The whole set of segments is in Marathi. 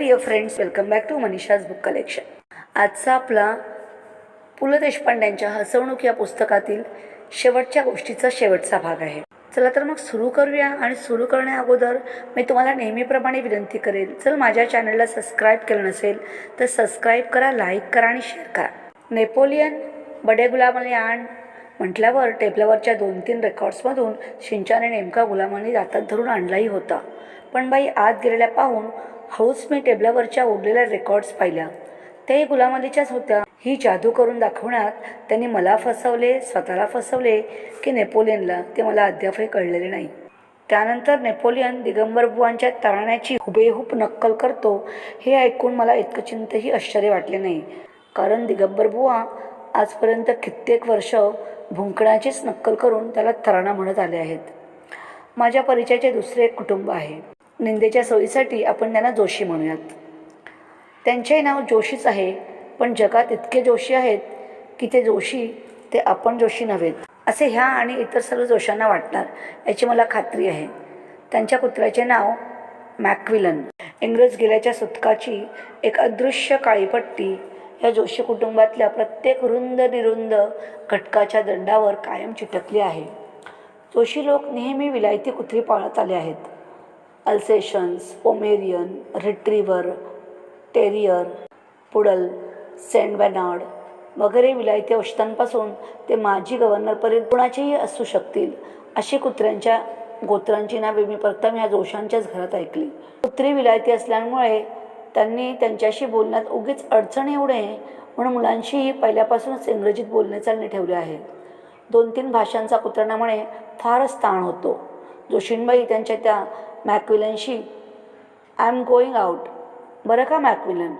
Dear friends welcome back to Manisha's book collection आजचा आपला पु ल देशपांड्यांच्या हसवणूक या पुस्तकातील शेवटच्या गोष्टीचा शेवटचा भाग आहे. चला तर मग सुरू करूया आणि सुरू करण्या अगोदर मी तुम्हाला नेहमीप्रमाणे विनंती करेल चल माझ्या चॅनलला सबस्क्राईब केलं नसेल तर सबस्क्राईब करा लाईक करा आणि शेअर करा. नेपोलियन बडे गुलामाने आण म्हटल्यावर टेबलावरच्या दोन तीन रेकॉर्ड्समधून शिंचाने नेमका गुलामाने दातात धरून आणलाही होता. पण बाई आत गेलेल्या पाहून हळूच मी टेबलावरच्या उरलेल्या रेकॉर्ड्स पाहिल्या. त्याही गुलामालीच्याच होत्या. ही जादू करून दाखवण्यात त्यांनी मला फसवले स्वतःला फसवले की नेपोलियनला ते मला अद्यापही कळलेले नाही. त्यानंतर नेपोलियन दिगंबर बुवांच्या तराण्याची हुबेहूब नक्कल करतो हे ऐकून मला इतकं चिंतही आश्चर्य वाटले नाही. कारण दिगंबर बुवा आजपर्यंत कित्येक वर्ष भुंकण्याचीच नक्कल करून त्याला तराणा म्हणत आले आहेत. माझ्या परिचयाचे दुसरे एक कुटुंब आहे. निंदेच्या सोयीसाठी आपण त्यांना जोशी म्हणूयात. त्यांचेही नाव जोशीच आहे पण जगात इतके जोशी आहेत की ते जोशी ते आपण जोशी नव्हेत. असे ह्या आणि इतर सर्व जोशांना वाटणार याची मला खात्री आहे. त्यांच्या कुत्र्याचे नाव मॅक्विलन. इंग्रज गेल्याच्या सुतकाची एक अदृश्य काळीपट्टी या जोशी कुटुंबातल्या प्रत्येक रुंद निरुंद घटकाच्या दंडावर कायम चिटकली आहे. जोशी लोक नेहमी विलायती कुत्री पाळत आले आहेत. Alsatians Pomeranian retriever terrier poodle Saint Bernard वगैरे विलायती औषधांपासून ते माजी गव्हर्नरपर्यंत कुणाचेही असू शकतील अशी कुत्र्यांच्या गोत्रांची नावे मी प्रथम ह्या जोशांच्याच घरात ऐकली. कुत्री विलायती असल्यामुळे त्यांनी त्यांच्याशी बोलण्यात उगीच अडचण येऊ नये म्हणून मुलांशीही पहिल्यापासूनच इंग्रजीत बोलणे चालणे ठेवले आहे. दोन तीन भाषांचा कुत्र्यांमुळे फारच ताण होतो. जोशींबाई त्यांच्या त्या मॅक्विलनशी आय एम गोईंग आउट बरं का मॅक्विलन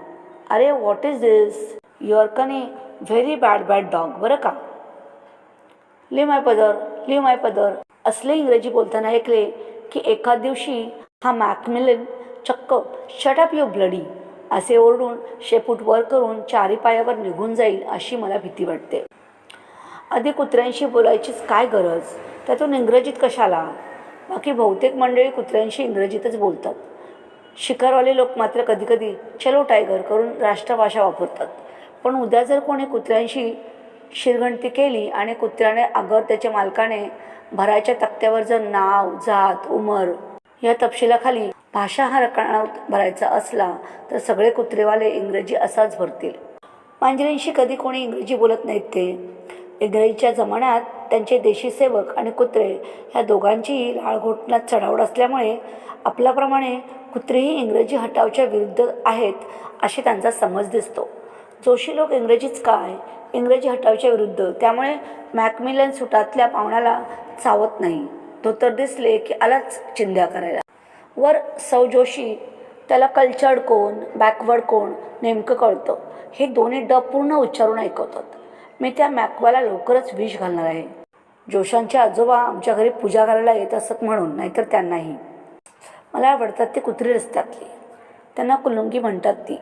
अरे व्हॉट इज दिस युअर कनी व्हेरी बॅड बॅड डॉग बरं का? लिव माय पदर लिव माय पदर असले इंग्रजी बोलताना ऐकले की एका दिवशी हा मॅकमिलन चक्क शटअप यू ब्लडी असे ओरडून शेपूट वर करून चारी पायावर निघून जाईल अशी मला भीती वाटते. आधी कुत्र्यांशी बोलायचीच काय गरज? त्यातून इंग्रजीत कशाला? बाकी बहुतेक मंडळी कुत्र्यांशी इंग्रजीतच बोलतात. शिकारवाले लोक मात्र कधीकधी चलो टायगर करून राष्ट्रभाषा वापरतात. पण उद्या जर कोणी कुत्र्यांशी शिरघंटी केली आणि कुत्र्याने अगर त्याच्या मालकाने भरायच्या तक्त्यावर जर नाव जात उमर या तपशिलाखाली भाषा हा रकाना भरायचा असला तर सगळे कुत्रेवाले इंग्रजी असाच भरतील. मांजरींशी कधी कोणी इंग्रजी बोलत नाहीत ते. इंग्रजीच्या जमान्यात त्यांचे देशी सेवक आणि कुत्रे ह्या दोघांचीही लाळघोटण्यात चढावड असल्यामुळे आपल्याप्रमाणे कुत्रेही इंग्रजी हटावच्या विरुद्ध आहेत अशी त्यांचा समज दिसतो. जोशी लोक इंग्रजीच काय? इंग्रजी हटावच्या विरुद्ध. त्यामुळे मॅकमिलन सुटातल्या पाहुण्याला चावत नाही. धोतर दिसले की आलाच चिंध्या करायला. वर सौ जोशी त्याला कल्चर्ड कोण बॅकवर्ड कोण नेमकं कळतं. हे दोन्ही डब पूर्ण उच्चारून ऐकवतात. मी त्या मॅकवाला लवकरच विष घालणार आहे. जोशांचे आजोबा आमच्या घरी पूजा करायला येत असत म्हणून नाहीतर त्यांनाही. मला आवडतात ते कुत्री रस्त्यातली. त्यांना कुलुंगी म्हणतात ती.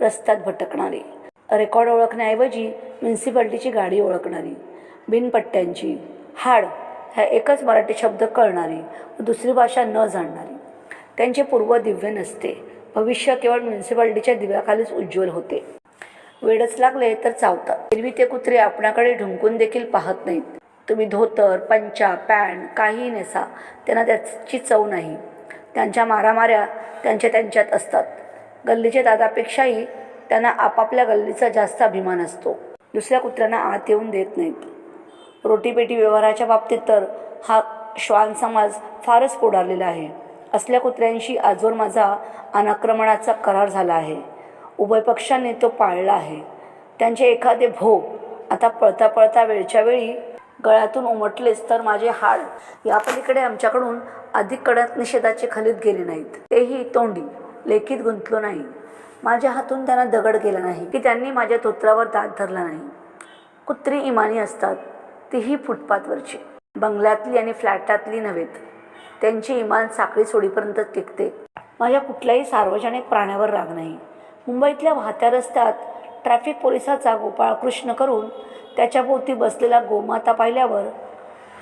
रस्त्यात भटकणारी. रेकॉर्ड ओळखण्याऐवजी म्युन्सिपाल्टीची गाडी ओळखणारी. बिनपट्ट्यांची. हाड ह्या एकच मराठी शब्द कळणारी व दुसरी भाषा न जाणणारी. त्यांचे पूर्व दिव्य नसते. भविष्य केवळ म्युन्सिपाल्टीच्या दिव्याखालीच उज्ज्वल होते. वेडच लागले तर चावतात. एरवी ते कुत्रे आपणाकडे ढुंकून देखील पाहत नाहीत. तुम्ही धोतर पंचा पॅन्ट काहीही नेसा. त्यांना त्याची चव नाही. त्यांच्या मारामाऱ्या त्यांच्या त्यांच्यात असतात. गल्लीच्या दादापेक्षाही त्यांना आपापल्या गल्लीचा जास्त अभिमान असतो. दुसऱ्या कुत्र्यांना आत येऊन देत नाहीत. रोटीपेटी व्यवहाराच्या बाबतीत तर हा श्वान समाज फारच पुढारलेला आहे. असल्या कुत्र्यांशी आजवर माझा अनाक्रमणाचा करार झाला आहे. उभय पक्षांनी तो पाळला आहे. त्यांचे एखादे भोग आता पळता पळता वेळच्या वेळी गळ्यातून उमटलेच तर माझे हाड यापलीकडे आमच्याकडून अधिक कडक निषेधाचे खलीत गेले नाहीत. तेही तोंडी लेखीत गुंतलो नाही. माझ्या हातून त्यांना दगड गेला नाही की त्यांनी माझ्या तोत्रावर दात धरला नाही. कुत्री इमानी असतात तीही फुटपाथवरची. बंगल्यातली आणि फ्लॅटातली नव्हेत. त्यांची इमान साखळी सोडीपर्यंत टिकते. माझ्या कुठल्याही सार्वजनिक प्राण्यावर राग नाही. मुंबईतल्या वाहत्या रस्त्यात ट्रॅफिक पोलिसाचा गोपाळ कृष्ण करून त्याच्याभोवती बसलेला गोमाता पाहिल्यावर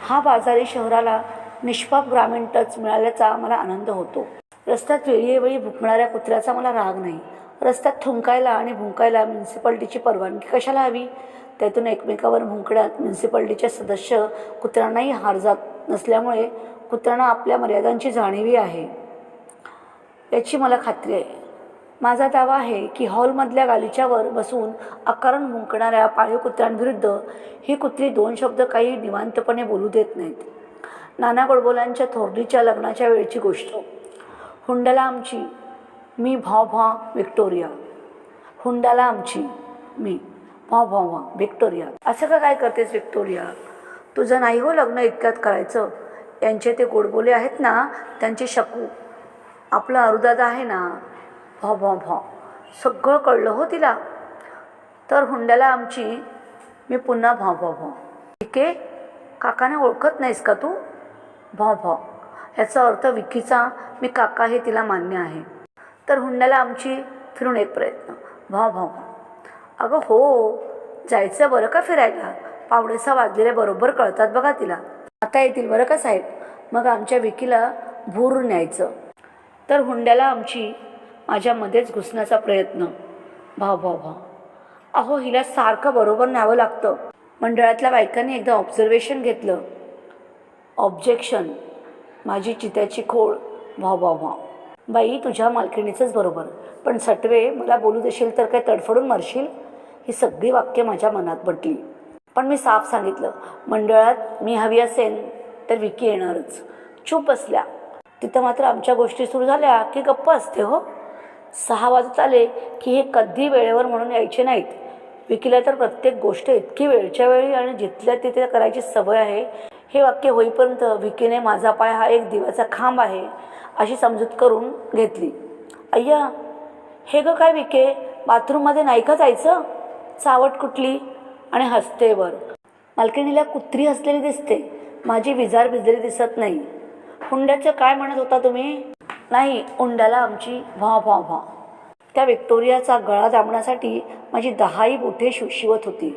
हा बाजारी शहराला निष्पाप ग्रामीण टच मिळाल्याचा मला आनंद होतो. रस्त्यात वेळीवेळी भुंकणाऱ्या कुत्र्याचा मला राग नाही. रस्त्यात थुंकायला आणि भुंकायला म्युन्सिपाल्टीची परवानगी कशाला हवी? त्यातून एकमेकावर भुंकण्यात म्युन्सिपाल्टीचे सदस्य कुत्र्यांनाही हार जात नसल्यामुळे कुत्र्यांना आपल्या मर्यादांची जाणीवी आहे. याची मला खात्री आहे. माझा दावा आहे की हॉलमधल्या गालीच्यावर बसून अकारण हुंकणाऱ्या पाळीव कुत्र्यांविरुद्ध ही कुत्री दोन शब्द काही निवांतपणे बोलू देत नाहीत. नाना गोडबोलांच्या थोरलीच्या लग्नाच्या वेळची गोष्ट. हुंडाला आमची मी भाव भा विक्टोरिया हुंडाला आमची मी भाव भाव भा विक्टोरिया असं का काय करतेस विक्टोरिया तुझं नाही हो लग्न इतक्यात करायचं? यांचे ते गोडबोले आहेत ना त्यांचे शकू. आपला अरुदादा आहे ना. भा भा भा. सगळं कळलं हो तिला. तर हुंड्याला आमची मी पुन्हा भाव भाव भाव ठीक आहे काकाने ओळखत नाहीस का तू? भाव भॉ. ह्याचा अर्थ विकीचा मी काका हे तिला मान्य आहे. तर हुंड्याला आमची फिरून एक प्रयत्न. भाव भाव अगं हो जायचं बरं का फिरायला? पावडेसा वाजलेले बरोबर कळतात बघा तिला. आता येतील बरं का साहेब? मग आमच्या विकीला भूर न्यायचं. तर हुंड्याला आमची माझ्यामध्येच घुसण्याचा प्रयत्न. भाव भाव भाव. अहो हिला सारखं बरोबर न्यावं लागतं. मंडळातल्या बायकांनी एकदा ऑब्झर्वेशन घेतलं. ऑब्जेक्शन माझी चित्याची खोळ. भाव भाव भाव. बाई तुझ्या मालकिणीचंच बरोबर. पण सटवे मला बोलू देशील तर काय तडफडून मरशील? ही सगळी वाक्य माझ्या मनात पटली. पण मी साफ सांगितलं. मंडळात मी हवी असेन तर विकी येणारच. चूप असल्या. तिथं मात्र आमच्या गोष्टी सुरू झाल्या की गप्प असते हो? सहा वाजत आले की हे कधी वेळेवर म्हणून यायचे नाहीत. विकीला तर प्रत्येक गोष्ट इतकी वेळच्या वेळी आणि जिथल्या तिथे करायची सवय आहे हे वाक्य होईपर्यंत विकीने माझा पाय हा एक दिव्याचा खांब आहे अशी समजूत करून घेतली. अय्या हे ग काय विके? बाथरूममध्ये नाही का जायचं? चावट कुठली? आणि हसते वर. मालकिणीला कुत्री हसलेली दिसते. माझी विजार भिजलेली दिसत नाही. हुंड्याचं काय म्हणत होता तुम्ही? नाही हुंड्याला आमची व्हा व्हा व्हा. त्या विक्टोरियाचा गळा दाबण्यासाठी माझी दहाही बुठे शि शिवत होती.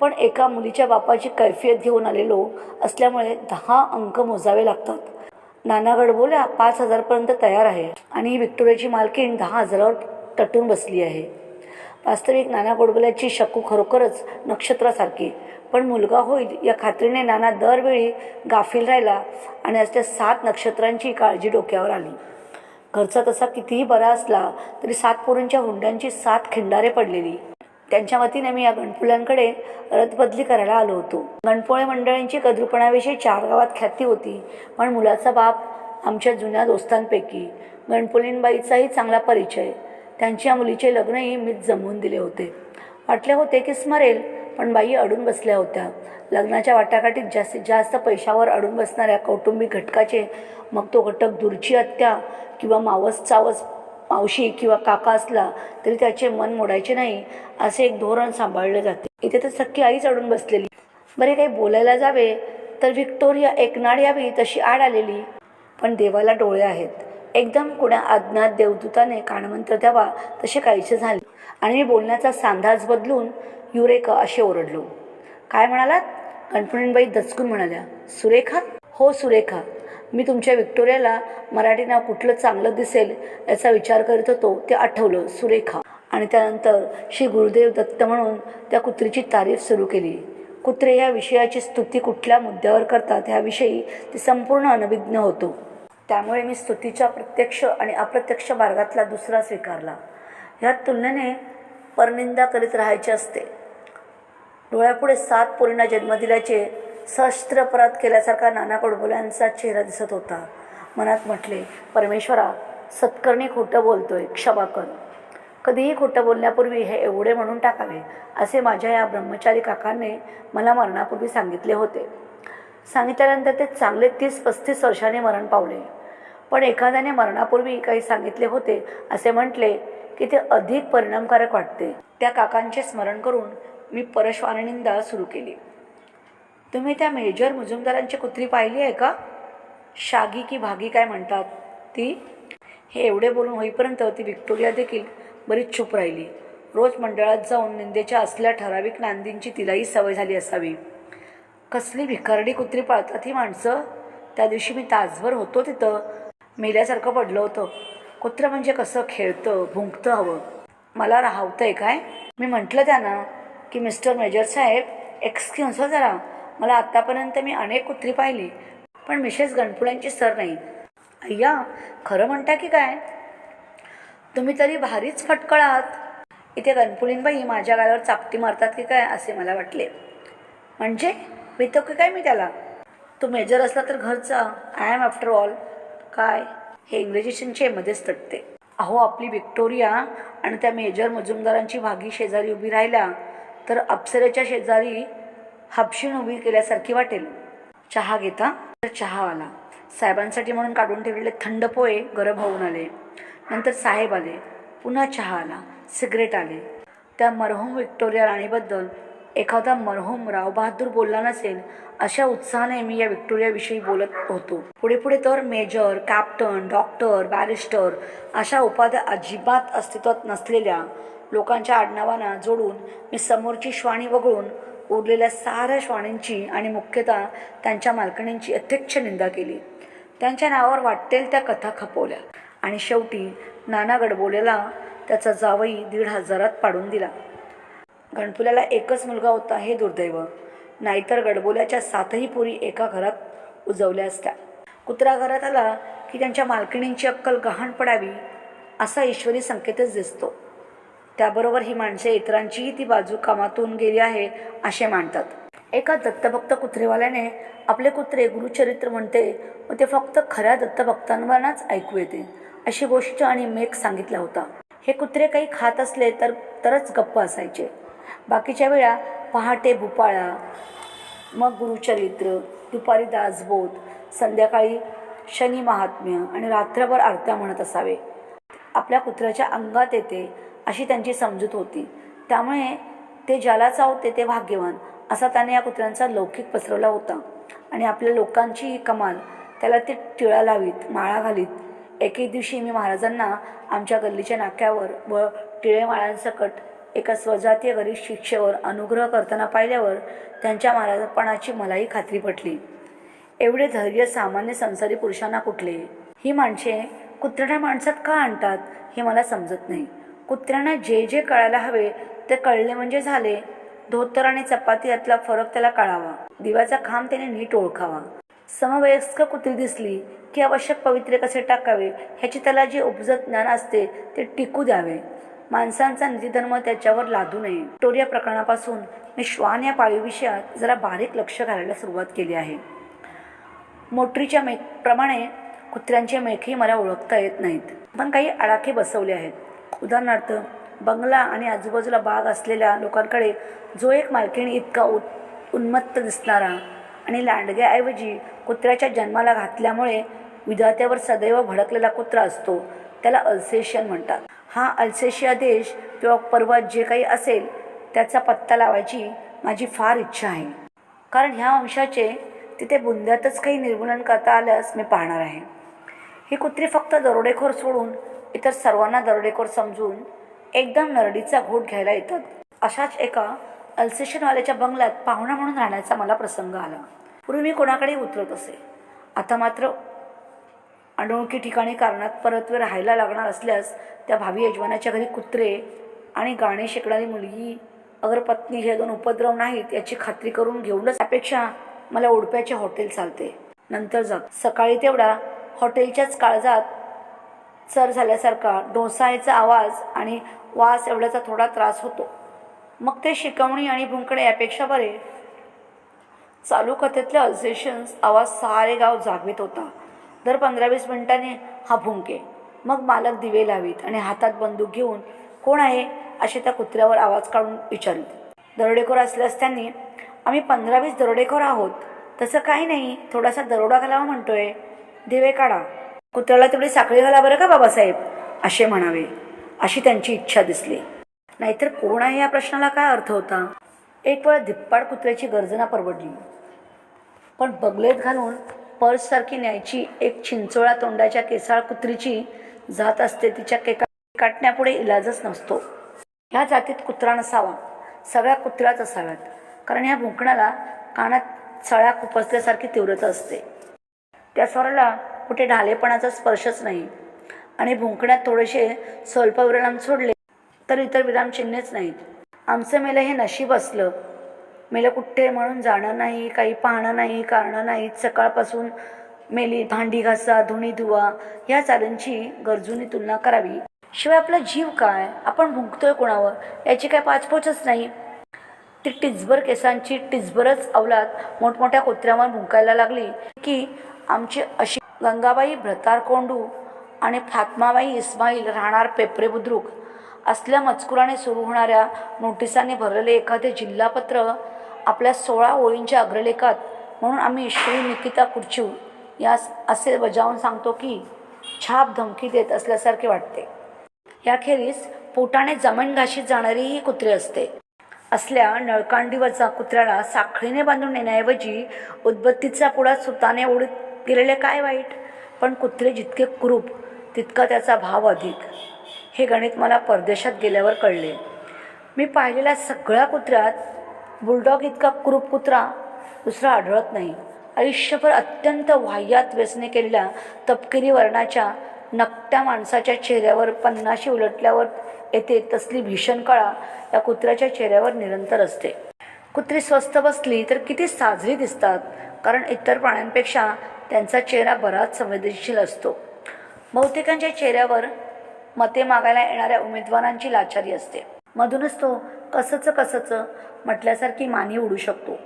पण एका मुलीच्या बापाची कैफियत घेऊन आलेलो असल्यामुळे दहा अंक मोजावे लागतात. नाना गडबोल्या पाच हजारपर्यंत तयार आहे आणि ही विक्टोरियाची मालकीण दहा हजारावर तटून बसली आहे. वास्तविक नाना गोडबोल्याची शकू खरोखरच नक्षत्रासारखी. पण मुलगा होईल या खात्रीने नाना दरवेळी गाफील राहिला आणि असल्या सात नक्षत्रांची काळजी डोक्यावर आली. घरचा तसा कितीही बरा असला तरी सात पोरींच्या हुंड्यांची सात खिंडारे पडलेली. त्यांच्या वतीने मी या गणपुल्यांकडे रथबदली करायला आलो होतो. गणपोळे मंडळींची कदरूपणाविषयी चार गावात ख्याती होती. पण मुलाचा बाप आमच्या जुन्या दोस्तांपैकी गणपुलींबाईचाही चांगला परिचय. त्यांच्या मुलीचे लग्नही मीच जमवून दिले होते. वाटले होते की स्मरेल पण बाई अडून बसल्या होत्या. लग्नाच्या वाटाघाटीत जास्तीत जास्त पैशावर अडून बसणाऱ्या कौटुंबिक घटकाचे मग तो घटक दूरची हत्या किंवा मावस चावस मावशी किंवा काका असला तरी त्याचे मन मोडायचे नाही असे एक धोरण सांभाळले जाते. इथे तर सख्खी आईच अडून बसलेली. बरे काही बोलायला जावे तर व्हिक्टोरिया एकनाड यावी तशी आड आलेली. पण देवाला डोळे आहेत. एकदम कुण्या अज्ञात देवदूताने कानमंत्र द्यावा तसे काहीसे झाले. आणि बोलण्याचा सांधाच बदलून युरेका असे ओरडलो. काय म्हणालात? गणपणीबाई दचकून म्हणाल्या. सुरेखा? हो सुरेखा. मी तुमच्या विक्टोरियाला मराठी नाव कुठलं चांगलं दिसेल याचा विचार करीत होतो ते आठवलं सुरेखा. आणि त्यानंतर श्री गुरुदेव दत्त म्हणून त्या कुत्रीची तारीफ सुरू केली. कुत्रे या विषयाची स्तुती कुठल्या मुद्द्यावर करतात ह्याविषयी ते संपूर्ण अनभिज्ञ होतो. त्यामुळे मी स्तुतीच्या प्रत्यक्ष आणि अप्रत्यक्ष मार्गातला दुसरा स्वीकारला. ह्या तुलनेने परनिंदा करीत राहायचे असते. डोळ्यापुढे सात पोरींना जन्म दिल्याचे सशस्त्र केल्यासारखा नाना कडबोल्यांचा चेहरा दिसत होता. मनात म्हटले परमेश्वरा सत्कर्णी खोटं बोलतोय क्षमा कर. कधीही खोटं बोलण्यापूर्वी हे एवढे म्हणून टाकावे असे माझ्या या ब्रह्मचारी काकांनी मला मरणापूर्वी सांगितले होते. सांगितल्यानंतर ते चांगले तीस पस्तीस वर्षांनी मरण पावले. पण एखाद्याने मरणापूर्वी काही सांगितले होते असे म्हटले की ते अधिक परिणामकारक वाटते. त्या काकांचे स्मरण करून मी परश्वानिंदा सुरू केली. तुम्ही त्या मेजर मुजुमदारांची कुत्री पाहिली आहे का? शागी की भागी काय म्हणतात? ती? हे एवढे बोलून होईपर्यंत ती विक्टोरिया देखील बरीच चूप राहिली. रोज मंडळात जाऊन निंदेच्या असल्या ठराविक नांदींची तिलाही सवय झाली असावी. कसली भिकारडी कुत्री पाळतात ही माणसं? त्या दिवशी मी तासभर होतो तिथं. मेल्यासारखं पडलं होतं. कुत्रं म्हणजे कसं खेळतं भुंकतं हवं. मला राहवतंय काय? मी म्हटलं त्यांना की मिस्टर मेजर साहेब एक्सक्यूज हो जरा. मला आत्तापर्यंत मी अनेक कुत्री पाहिली पण मिसेस गणपुळ्यांची सर नाही. अय्या खरं म्हणता की काय? तुम्ही तरी भारीच फटकळ आहात इथे गणपुलींबाई माझ्या गाल्यावर चापटी मारतात की काय असे मला वाटले. म्हणजे? भेटतो की काय मी त्याला? तो मेजर असला तर घरचा आय एम आफ्टर ऑल काय? हे इंग्रजी मध्येच तटते. अहो आपली विक्टोरिया आणि त्या मेजर मजुमदारांची भागी शेजारी उभी राहिल्या. तर अप्सरेच्या शेजारी हापशीण उभी केल्यासारखी वाटेल. चहा घेता? तर चहा आला. साहेबांसाठी म्हणून काढून ठेवलेले थंड पोहे गरम होऊन आले. नंतर साहेब आले. पुन्हा चहा आला. सिगरेट आले. त्या मरहूम विक्टोरिया राणीबद्दल एखादा मरहूम रावबहादूर बोलला नसेल अशा उत्साहाने मी या विक्टोरियाविषयी बोलत होतो. पुढे पुढे तर मेजर कॅप्टन डॉक्टर बॅरिस्टर अशा उपाध्या अजिबात अस्तित्वात नसलेल्या लोकांच्या आडनावांना जोडून मी समोरची श्वाणी वगळून उरलेल्या साऱ्या श्वाणींची आणि मुख्यतः त्यांच्या मालकिणींची अध्यक्ष निंदा केली. त्यांच्या नावावर वाटेल त्या कथा खपवल्या आणि शेवटी नाना गडबोलेला त्याचा जावई दीड हजारात पाडून दिला. गणपुल्याला एकच मुलगा होता हे दुर्दैव. नाहीतर गडबोल्याच्या सातही पुरी एका घरात उजवल्या असत्या. कुत्रा घरात आला की त्यांच्या मालकिणींची अक्कल गहाण पडावी असा ईश्वरी संकेतच दिसतो. त्याबरोबर ही माणसे इतरांचीही ती बाजू कामातून गेली आहे असे मानतात. एका दत्तभक्त कुत्रेवाल्याने आपले कुत्रे गुरुचरित्र म्हणते व ते फक्त खऱ्या दत्तभक्तांवरच ऐकू येते अशी गोष्ट आणि मेघ सांगितला होता. हे कुत्रे काही खात असले तर तरच गप्प असायचे. बाकीच्या वेळा पहाटे भुपाळा मग गुरुचरित्र दुपारी दासबोध संध्याकाळी शनी महात्म्य आणि रात्रभर आरत्या म्हणत असावे. आपल्या कुत्र्याच्या अंगात येते अशी त्यांची समजूत होती. त्यामुळे ते ज्याला चावते ते भाग्यवान असा त्याने या कुत्र्यांचा लौकिक पसरवला होता. आणि आपल्या लोकांची कमाल त्याला ते टिळा लावीत माळा घालीत. एके दिवशी मी महाराजांना आमच्या गल्लीच्या नाक्यावर व टिळे माळांसकट एका स्वजातीय गरीब शिक्षेवर अनुग्रह करताना पाहिल्यावर त्यांच्या महाराजपणाची मलाही खात्री पटली. एवढे धैर्य सामान्य संसारी पुरुषांना कुठले? ही माणसे कुत्र्यांना माणसात का आणतात हे मला समजत नाही. कुत्र्यांना जे जे कळायला हवे ते कळले म्हणजे झाले. धोतर आणि चपाती यातला फरक त्याला कळावा. दिव्याचा खांब त्याने नीट ओळखावा. समवयस्क कुत्री दिसली की आवश्यक पवित्रे कसे टाकावे ह्याची त्याला जे उपजत ज्ञान असते ते टिकू द्यावे. माणसांचा निधीधर्म त्याच्यावर लादू नये. टोरिया प्रकरणापासून मी श्वान या पाळीव विषयात जरा बारीक लक्ष घालायला सुरुवात केली आहे. मोटरीच्या मेक प्रमाणे कुत्र्यांचे मेखही मला ओळखता येत नाहीत. पण काही आडाखे बसवले आहेत. उदाहरणार्थ बंगला आणि आजूबाजूला बाग असलेल्या लोकांकडे जो एक मालकीण इतका उ उन्मत्त दिसणारा आणि लांडग्याऐवजी कुत्र्याच्या जन्माला घातल्यामुळे विधात्यावर सदैव भडकलेला कुत्रा असतो त्याला अल्सेशियन म्हणतात. हा अल्सेशिया देश किंवा पर्वत जे काही असेल त्याचा पत्ता लावायची माझी फार इच्छा आहे. कारण ह्या वंशाचे तिथे बुंद्यातच काही निर्मूलन करता आल्यास मी पाहणार आहे. ही कुत्री फक्त दरोडेखोर सोडून इतर सर्वांना दरोडेखोर समजून एकदम नरडीचा घोट घ्यायला येतात. अशाच एका अल्सेशनवाल्याच्या बंगल्यात पाहुणा म्हणून राहण्याचा मला प्रसंग आला. पूर्वी मी कोणाकडे उतरत असे. आता मात्र अनोळखी ठिकाणी कारणात परतवे राहायला लागणार असल्यास त्या भावी यजमानाच्या घरी कुत्रे आणि गाणे शिकणारी मुलगी अगर पत्नी हे दोन उपद्रव नाहीत याची खात्री करून घेऊनच त्यापेक्षा मला उडप्याचे हॉटेल चालते. नंतर जात. सकाळी तेवढा हॉटेलच्याच काळजात चर झाल्यासारखा डोसायचा आवाज आणि वास एवढ्याचा थोडा त्रास होतो. मग ते शिकवणी आणि भुंकणे यापेक्षा बरे. चालू कथेतले अल्सेशन्स आवाज सारे गाव जागवित होता. दर पंधरा वीस मिनिटांनी हा भुंके. मग मालक दिवे लावीत आणि हातात बंदूक घेऊन कोण आहे? असे त्या कुत्र्यावर आवाज काढून विचारले दरोडेखोर असल्यास त्यांनी आम्ही पंधरा वीस दरोडेखोर आहोत. तसं काही नाही. थोडासा दरोडा घालावा म्हणतोय. दिवे काढा. कुत्र्याला तेवढी साखळी घाला बरं का बाबासाहेब? असे म्हणावे. अशी त्यांची इच्छा दिसली. नाहीतर कोण आहे या प्रश्नाला काय अर्थ होता? एक वेळ धिप्पाड कुत्र्याची गर्जना परवडली. पण बगलेत घालून पर्ससारखी न्यायची एक चिंचोळा तोंडाच्या केसाळ कुत्रीची जात असते तिच्या केका काटण्यापुढे इलाजच नसतो. ह्या जातीत कुत्रा नसावा. सगळ्या कुत्र्याच असाव्यात. कारण ह्या भुंकणाला कानात सळ्या खुपसल्यासारखी तीव्रता असते. त्या स्वराला कुठे ढालेपणाचा स्पर्शच नाही. आणि भुंकण्यात थोडेसे स्वल्पविराम सोडले तर इतर विराम चिन्हेच नाहीत. आमचं मेलं हे नशीब असलं. मेलं कुठे म्हणून जाणं नाही काही पाहणं नाही कारणं नाहीत सकाळपासून मेली भांडी घासा धुणी धुवा या चालींची गरजूनी तुलना करावी. शिवाय आपला जीव काय? आपण भुंकतोय कोणावर? याची काय पाचपोचच नाही. ती टिचभर केसांची टिचभरच अवलाद मोठमोठ्या कुत्र्यावर भुंकायला लागली की आमची अशी गंगाबाई भ्रतार कोंडू आणि फात्माबाई इस्माईल राहणार पेपरे बुद्रुक असल्या मजकुराने सुरू होणाऱ्या नोटिसांनी भरलेले एखादे जिल्हापत्र आपल्या सोळा ओळींच्या अग्रलेखात म्हणून आम्ही श्री निकिता कुर्चू यास असे बजावून सांगतो की छाप धमकी देत असल्यासारखे वाटते. याखेरीस पोटाने जमीन घाशीत जाणारी ही कुत्रे असते. असल्या नळकांडीवरचा कुत्र्याला साखळीने बांधून नेण्याऐवजी उदबत्तीचा पुडा सुताने ओढत केलेले काय वाईट? पण कुत्रे जितके क्रूप तितका त्याचा भाव अधिक. हे गणित मला परदेशात गेल्यावर कळले. मी पाहिलेल्या सगळ्या कुत्र्यात बुलडॉग इतका क्रूप कुत्रा दुसरा आढळत नाही. आयुष्यभर अत्यंत वाह्यात व्यसने केलेल्या तपकिरी वर्णाच्या नकट्या माणसाच्या चेहऱ्यावर पन्नाशी उलटल्यावर येते तसली भीषण कळा या कुत्र्याच्या चेहऱ्यावर निरंतर असते. कुत्री स्वस्त बसली तर किती साजरी दिसतात. कारण इतर प्राण्यांपेक्षा त्यांचा चेहरा बराच संवेदनशील असतो. बहुतेकांच्या चेहऱ्यावर मते मागायला येणाऱ्या उमेदवारांची लाचारी असते. मधूनच तो कसंच कसंचं म्हटल्यासारखी मानी उडू शकतो.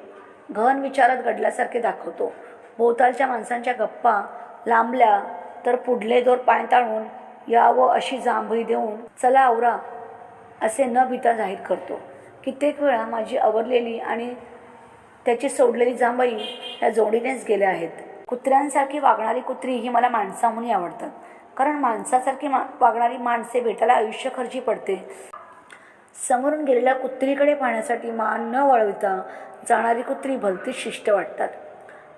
गहन विचारात घडल्यासारखे दाखवतो. भोवतालच्या माणसांच्या गप्पा लांबल्या तर पुढले दोर पाय ताळून यावं अशी जांभई देऊन चला आवरा असे न भिता जाहीर करतो. कित्येक वेळा माझी आवरलेली आणि त्याची सोडलेली जांभई या जोडीनेच गेल्या आहेत. कुत्र्यांसारखी वागणारी कुत्री ही मला माणसाहूनही आवडतात. कारण माणसासारखी मा वागणारी माणसे भेटायला आयुष्य खर्ची पडते. समोरून गेलेल्या कुत्रीकडे पाहण्यासाठी मान न वळविता जाणारी कुत्री भलतीच शिष्ट वाटतात.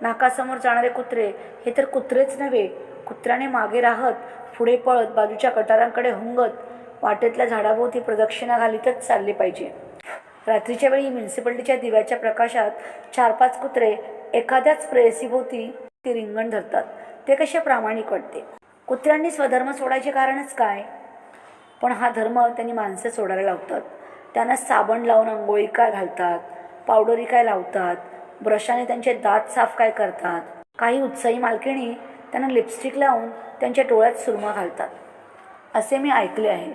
नाकासमोर जाणारे कुत्रे हे तर कुत्रेच नव्हे कुत्र्याने मागे राहत पुढे पळत बाजूच्या कटारांकडे हुंगत वाटेतल्या झाडाभोवती प्रदक्षिणा घालीतच चालले पाहिजे. रात्रीच्या वेळी म्युन्सिपाल्टीच्या दिव्याच्या प्रकाशात चार पाच कुत्रे एखाद्याच प्रेयसीभोवती ते रिंगण धरतात. ते कसे प्रामाणिक वाटते? कुत्र्यांनी स्वधर्म सोडायचे कारणच काय? पण हा धर्म त्यांनी माणसं सोडायला लावतात. त्यांना साबण लावून आंघोळी काय घालतात? पावडरी काय लावतात? ब्रशाने त्यांचे दात साफ काय करतात? काही उत्साही मालकिणी त्यांना लिपस्टिक लावून त्यांच्या डोळ्यात सुरमा घालतात. असे मी ऐकले आहे.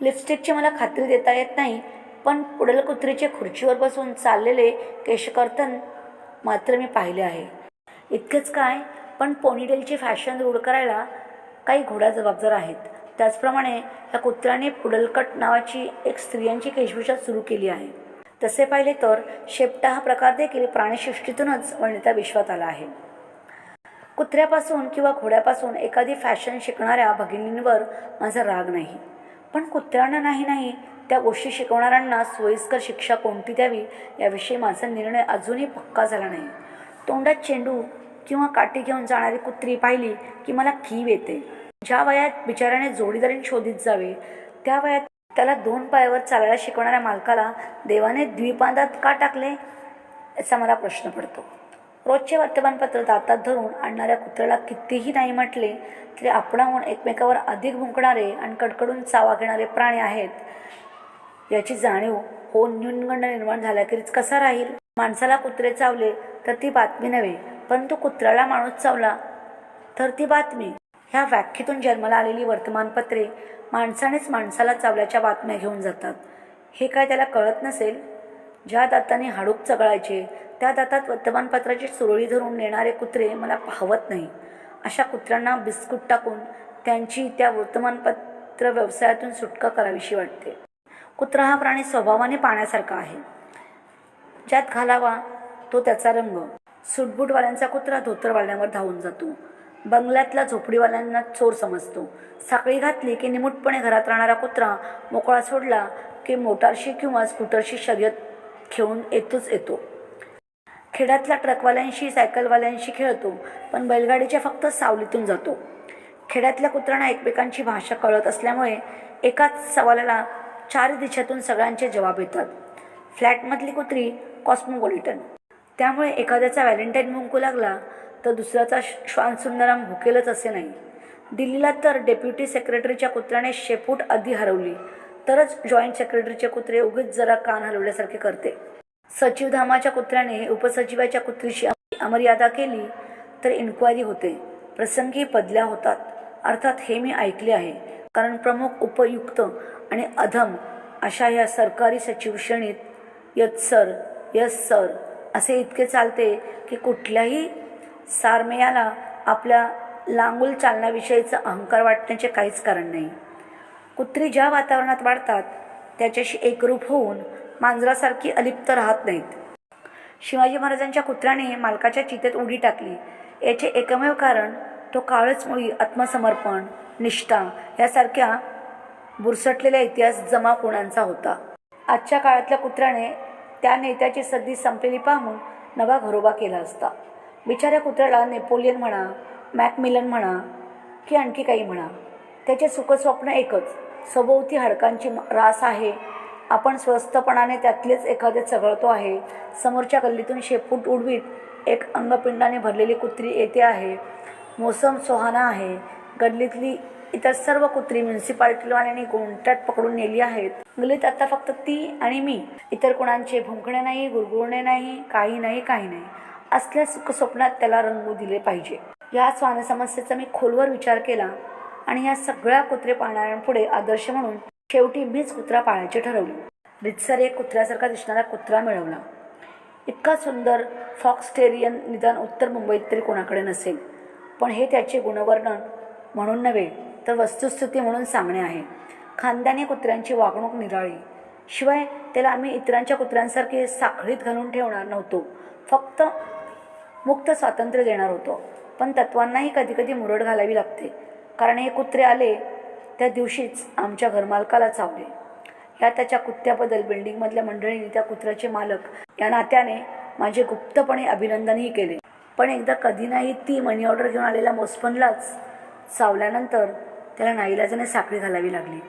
लिपस्टिकची मला खात्री देता येत नाही पण पुढल कुत्रीचे खुर्चीवर बसून चाललेले केशकर्तन मात्र मी पाहिले आहे. इतकंच काय पण पोनिडेलची फॅशन रूढ करायला काही घोड्या जबाबदार आहेत. त्याचप्रमाणे या कुत्र्याने पुडलकट नावाची एक स्त्रियांची केशभूषा सुरू केली आहे. तसे पाहिले तर शेपटा हा प्रकार देखील प्राणीसृष्टीतूनच वणिता विश्वात आला आहे. कुत्र्यापासून किंवा घोड्यापासून एखादी फॅशन शिकणाऱ्या भगिनींवर माझा राग नाही. पण कुत्र्यांना नाही नाही त्या गोष्टी शिकवणाऱ्यांना सोयीस्कर शिक्षा कोणती द्यावी याविषयी माझा निर्णय अजूनही पक्का झाला नाही. तोंडात चेंडू किंवा काठी घेऊन जाणारी कुत्री पाहिली की मला कीव येते. ज्या वयात बिचाऱ्याने जोडीदारीने शोधित जावे त्या वयात त्याला दोन पायावर चालायला शिकवणाऱ्या मालकाला देवाने द्विपादात का टाकले याचा मला प्रश्न पडतो. रोजचे वर्तमानपत्र दातात धरून आणणाऱ्या कुत्र्याला कितीही नाही म्हटले तरी आपणाहून एकमेकावर अधिक भुंकणारे आणि कडकडून चावा घेणारे प्राणी आहेत. याची जाणीव होऊन न्यूनगंड निर्माण झाल्याखेरीज कसा राहील? माणसाला कुत्रे चावले तर ती बातमी नव्हे परंतु कुत्र्याला माणूस चावला. तर ती बातमी. ह्या व्याख्येतून जन्माला आलेली वर्तमानपत्रे माणसानेच माणसाला चावल्याच्या बातम्या घेऊन जातात. हे काय त्याला कळत नसेल? ज्या दाताने हाडूक चगळायचे त्या दातात वर्तमानपत्राची सुरळी धरून नेणारे कुत्रे मला पाहवत नाही. अशा कुत्र्यांना बिस्कुट टाकून त्यांची त्या वर्तमानपत्र व्यवसायातून सुटका करावीशी वाटते. कुत्रा हा प्राणी स्वभावाने पाण्यासारखा आहे. ज्यात घालावा तो त्याचा रंग. सुटबुटवाल्यांचा कुत्रा धोतरवाल्यांवर धावून जातो. बंगल्यातला झोपडीवाल्यांना चोर समजतो. साखळी घातली की निमूटपणे घरात राहणारा कुत्रा मोकळा सोडला की मोटारशी किंवा स्कूटरशी शर्यत खेळून येतोच येतो. खेड्यातल्या ट्रकवाल्यांशी सायकलवाल्यांशी खेळतो पण बैलगाडीच्या फक्त सावलीतून जातो. खेड्यातल्या कुत्र्यांना एकमेकांची भाषा कळत असल्यामुळे एकाच सवालाला चार दिशातून सगळ्यांचे जवाब येतात. फ्लॅटमधली कुत्री कॉस्मोपॉलिटन. त्यामुळे एखाद्याचा व्हॅलेंटाईन भुंकू लागला तर दुसऱ्याचा श्वान सुंदरम भुकेलच असे नाही. दिल्लीला तर डेप्युटी सेक्रेटरीच्या कुत्र्याने शेपूट आधी हरवली तरच जॉईंट सेक्रेटरीचे कुत्रे उगीच जरा कान हलवल्यासारखे करते. सचिवधामाच्या कुत्र्याने उपसचिवाच्या कुत्रीशी अमर्यादा केली तर इन्क्वायरी होते. प्रसंगी बदल्या होतात. अर्थात हे मी ऐकले आहे. कारण प्रमुख उपयुक्त आणि अधम अशा या सरकारी सचिव श्रेणीत यस सर यस सर असे इतके चालते की कुठल्याही सारमेयाला आपल्या लांगुल चालण्याविषयीचा अहंकार वाटण्याचे काहीच कारण नाही. कुत्री ज्या वातावरणात वाढतात त्याच्याशी एकरूप होऊन मांजरासारखी अलिप्त राहत नाहीत. शिवाजी महाराजांच्या कुत्र्याने मालकाच्या चितेत उडी टाकली. याचे एकमेव कारण तो काळच मुळी आत्मसमर्पण निष्ठा यासारख्या बुरसटलेल्या इतिहास जमा कोणांचा होता. आजच्या काळातल्या कुत्र्याने त्या नेत्याची सद्दी संपलेली पाहून नवा घरोबा केला असता. बिचाऱ्या कुत्र्याला नेपोलियन म्हणा मॅकमिलन म्हणा की आणखी काही म्हणा. त्याचे सुखस्वप्न एकच सभोवती हाडकांची म- रास आहे. आपण स्वस्तपणाने त्यातलेच एखादे चघळतो आहे. समोरच्या गल्लीतून शेपूट उडवीत एक अंगपिंडाने भरलेली कुत्री येते आहे. मोसम सोहाना आहे. गल्लीतली इतर सर्व कुत्री म्युन्सिपाल्टीवाल्यांनी गोंठ्यात पकडून नेली आहेत. गलीत आता फक्त ती आणि मी. इतर कुणांचे भुंकणे नाही गुरगुरणे नाही काही नाही काही नाही. असल्या सुखस्वप्नात त्याला रंगू दिले पाहिजे. या स्वान समस्येचा मी खोलवर विचार केला आणि या सगळ्या कुत्रे पाळणाऱ्यांपुढे आदर्श म्हणून शेवटी मीच कुत्रा पाळायचे ठरवले. रितसर एक कुत्र्यासारखा दिसणारा कुत्रा मिळवला. इतका सुंदर फॉक्सटेरियन निदान उत्तर मुंबईत तरी कोणाकडे नसेल. पण हे त्याचे गुणवर्णन म्हणून नव्हे. तर वस्तुस्थिती म्हणून सांगणे आहे. खानदानी कुत्र्यांची वागणूक निराळी. शिवाय त्याला आम्ही इतरांच्या कुत्र्यांसारखे साखळीत घालून ठेवणार नव्हतो. फक्त मुक्त स्वातंत्र्य देणार होतो. पण तत्वांनाही कधीकधी मुरड घालावी लागते. कारण हे कुत्रे आले त्या दिवशीच आमच्या घरमालकाला चावले. या त्याच्या कुत्र्याबद्दल बिल्डिंगमधल्या मंडळींनी त्या कुत्र्याचे मालक या नात्याने माझे गुप्तपणे अभिनंदनही केले. पण एकदा कधी नाही ती मनी ऑर्डर घेऊन आलेल्या मोसपनलाच चावल्यानंतर त्याला नाईलाजाने साखळी घालावी लागली.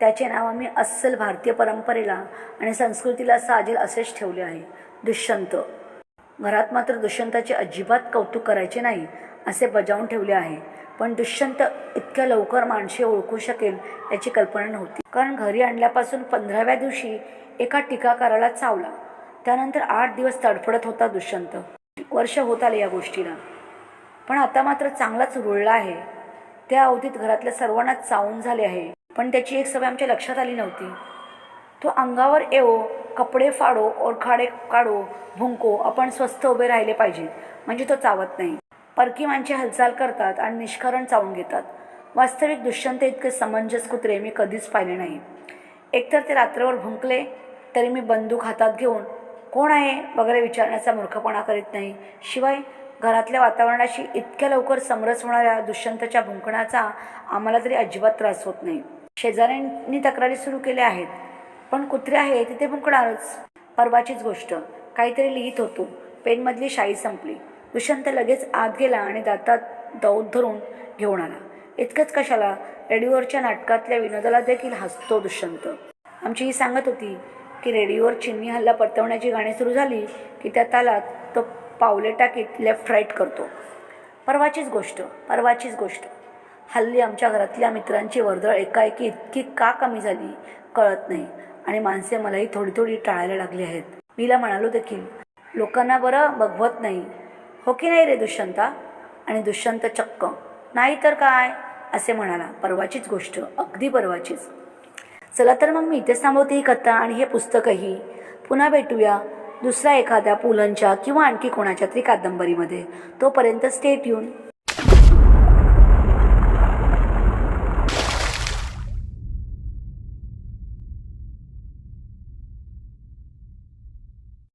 त्याचे नाव आम्ही अस्सल भारतीय परंपरेला आणि संस्कृतीला साजेल असेच ठेवले आहे. दुष्यंत. घरात मात्र दुष्यंताचे अजिबात कौतुक करायचे नाही असे बजावून ठेवले आहे. पण दुष्यंत इतक्या लवकर माणसे ओळखू शकेल याची कल्पना नव्हती. कारण घरी आणल्यापासून पंधराव्या दिवशी एका टीकाकाराला चावला. त्यानंतर आठ दिवस तडफडत होता दुष्यंत. वर्ष होत आले या गोष्टीला. पण आता मात्र चांगलाच रुळला आहे. त्या अवधीत घरातल्या सर्वांनाच चावून झाले आहे. पण त्याची एक सवय आमच्या लक्षात आली नव्हती. तो अंगावर येवो कपडे फाडो ओरखाडे काढो भुंको आपण स्वस्थ उभे राहिले पाहिजे. म्हणजे तो चावत नाही. परकी माणसे हालचाल करतात आणि निष्कारण चावून घेतात. वास्तविक दुष्यंत इतके समंजस कुत्रे मी कधीच पाहिले नाही. एकतर ते रात्रभर भुंकले तरी मी बंदूक हातात घेऊन कोण आहे? वगैरे विचारण्याचा मूर्खपणा करीत नाही. शिवाय घरातल्या वातावरणाशी इतक्या लवकर समरस होणाऱ्या दुष्यंतच्या भुंकण्याचा आम्हाला तरी अजिबात त्रास होत नाही. शेजाऱ्यांनी तक्रारी सुरू केल्या आहेत. पण कुत्रे आहे तिथे भुंकणारच. परवाचीच गोष्ट. काहीतरी लिहित होतो. पेनमधली शाई संपली. दुष्यंत लगेच आत गेला आणि दातात दौत धरून घेऊन आला. इतकंच कशाला? रेडिओवरच्या नाटकातल्या विनोदाला देखील हसतो दुष्यंत. आमची ही सांगत होती की रेडिओवर चिन्नी हल्ला परतवण्याची गाणी सुरू झाली की त्या तालात तो पावले टाकीत लेफ्ट राईट करतो. परवाचीच गोष्ट परवाचीच गोष्ट. हल्ली आमच्या घरातल्या मित्रांची वर्दळ एकाएकी इतकी का कमी झाली कळत नाही आणि माणसे मलाही थोडी थोडी टाळायला लागली आहेत. मीला म्हणालो देखील लोकांना बरं बघवत नाही. हो की नाही रे दुष्यंता? आणि दुष्यंत चक्क. नाही तर काय? असे म्हणाला. परवाचीच गोष्ट अगदी परवाचीच. चला तर मग मी इथेच थांबवते ही कथा आणि हे पुस्तकही. पुन्हा भेटूया. दुसऱ्या एखाद्या पुलंच्या किंवा आणखी कोणाच्या तरी कादंबरीमध्ये. तोपर्यंत स्टेट येऊन